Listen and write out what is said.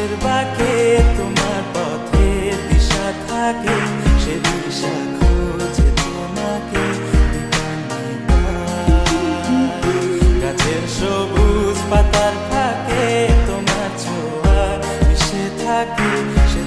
পথের বাঁকে তোমার পথের দিশা থাকে, সে দিশা খোঁজে তোমাকে গাছের সবুজ পাতার থাকে তোমার ছোঁয়া মিশে থাকে, সে